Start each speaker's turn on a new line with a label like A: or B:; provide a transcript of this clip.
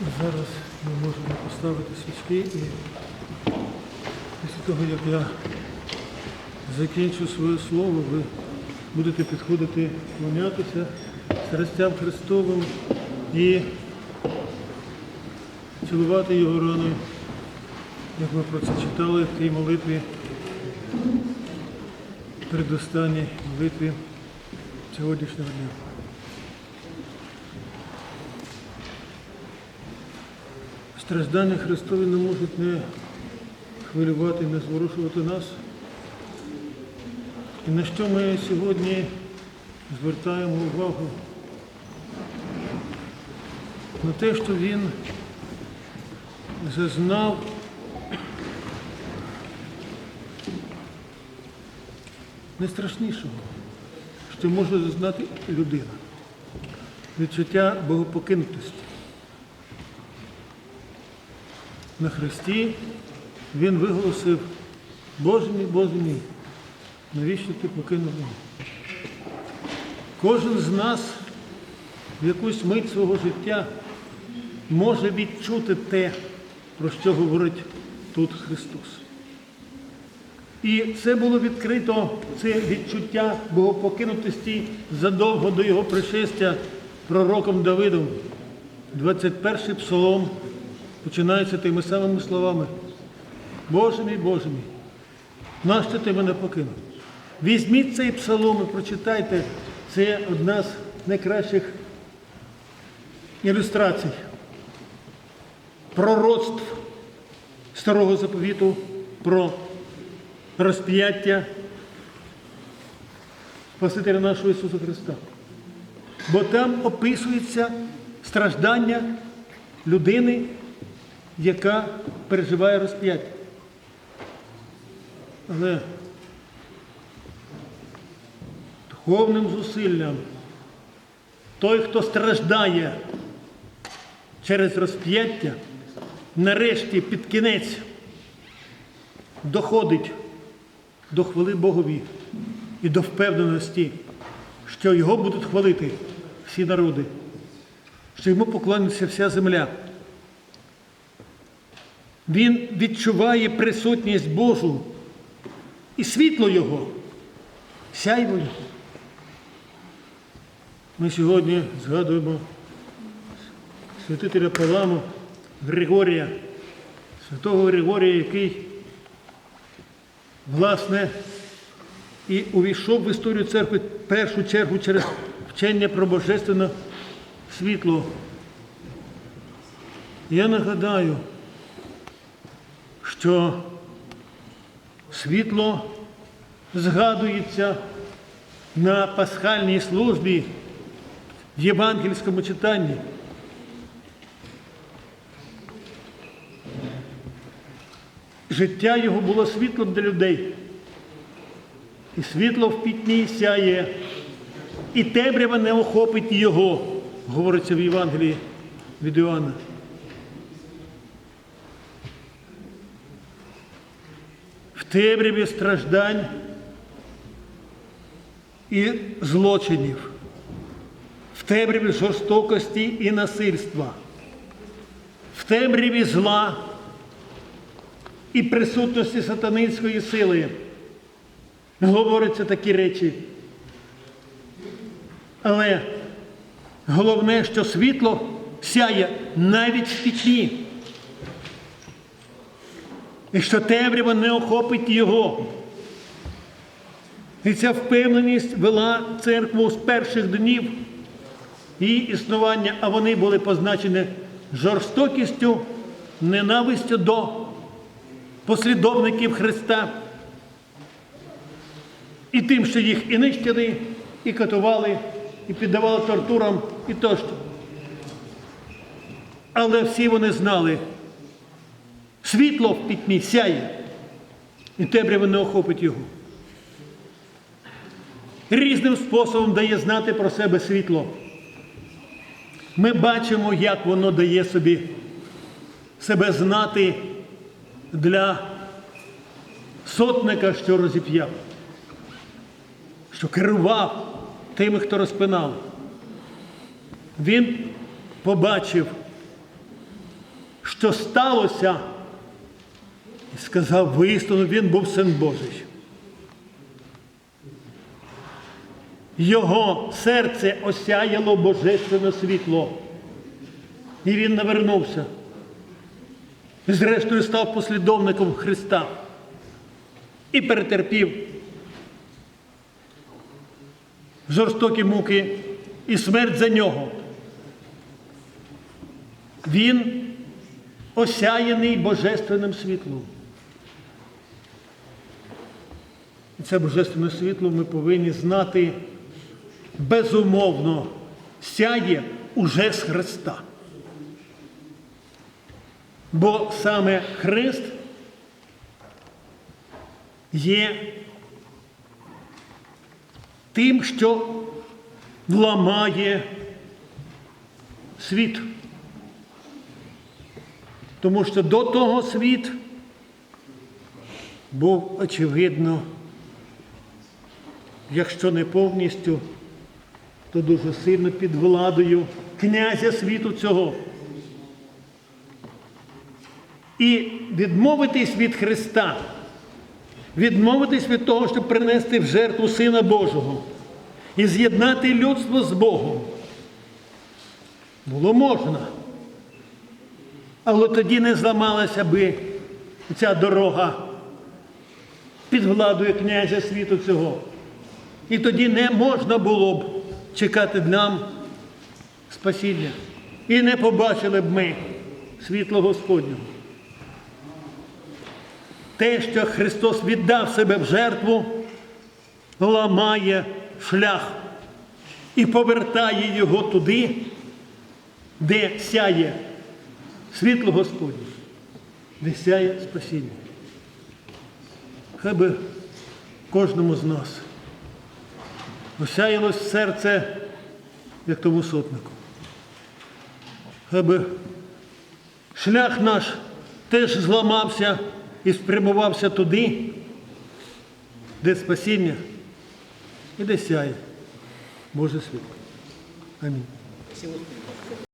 A: Зараз ми можемо поставити свічки і після того, як я закінчу своє слово, ви будете підходити, клонятися Христям Христовим і цілувати його рани, як ми про це читали в тій молитві, передостанній молитві сьогоднішнього дня. Страждання Христові не можуть не хвилювати, не зворушувати нас. І на що ми сьогодні звертаємо увагу? На те, що Він зазнав найстрашнішого, що може зазнати людина. Відчуття богопокинутості. На Христі Він виголосив, Боже мій, Боже мій, навіщо ти покинув мене? Кожен з нас в якусь мить свого життя може відчути те, про що говорить тут Христос. І це було відкрито, це відчуття богопокинутості задовго до його пришестя пророком Давидом. 21-й псалом починається тими самими словами. Боже мій, Боже мій, нащо ти мене покинув? Візьміть цей псалом і прочитайте. Це одна з найкращих ілюстрацій пророцтв Старого заповіту про розп'яття Спасителя нашого Ісуса Христа. Бо там описується страждання людини, яка переживає розп'яття. Але духовним зусиллям той, хто страждає через розп'яття, нарешті під кінець доходить до хвали Богові і до впевненості, що його будуть хвалити всі народи, що йому поклониться вся земля. Він відчуває присутність Божу і світло Його, сяйво Його. Ми сьогодні згадуємо святителя Паламу Григорія, святого Григорія, який, власне, і увійшов в історію церкви в першу чергу через вчення про божественне світло. Я нагадаю, що світло згадується на пасхальній службі в євангельському читанні. Життя його було світлом для людей. І світло в пітьмі сяє, і темрява не охопить його, говориться в Євангелії від Іоанна. Темряві страждань і злочинів, в темряві жорстокості і насильства, в темряві зла і присутності сатанинської сили. Говоряться такі речі. Але головне, що світло сяє навіть в пітьмі. І що темрява не охопить його. І ця впевненість вела церкву з перших днів її існування, а вони були позначені жорстокістю, ненавистю до послідовників Христа. І тим, що їх і нищили, і катували, і піддавали тортурам, і тощо. Але всі вони знали, світло в пітьмі сяє, і темрява не охопить його. Різним способом дає знати про себе світло. Ми бачимо, як воно дає собі себе знати для сотника, що розіп'яв, що керував тими, хто розпинав. Він побачив що сталося, і сказав вистину, він був син Божий. Його серце осяяло божественне світло. І він навернувся. І зрештою став послідовником Христа і перетерпів жорстокі муки і смерть за нього. Він осяяний божественним світлом. І це божественне світло ми повинні знати безумовно сяє уже з Христа. Бо саме Христ є тим, що ламає світ. Тому що до того світ був очевидно, якщо не повністю, то дуже сильно під владою князя світу цього. І відмовитись від Христа, відмовитись від того, щоб принести в жертву Сина Божого і з'єднати людство з Богом. Було можна. Але тоді не зламалася би ця дорога під владою князя світу цього. І тоді не можна було б чекати нам спасіння. І не побачили б ми світло Господнього. Те, що Христос віддав себе в жертву, ламає шлях і повертає його туди, де сяє світло Господнє, де сяє спасіння. Хай би кожному з нас осяялось серце, як тому сотнику. Хай би шлях наш теж зламався і спрямувався туди, де спасіння і де сяє Боже світло. Амінь.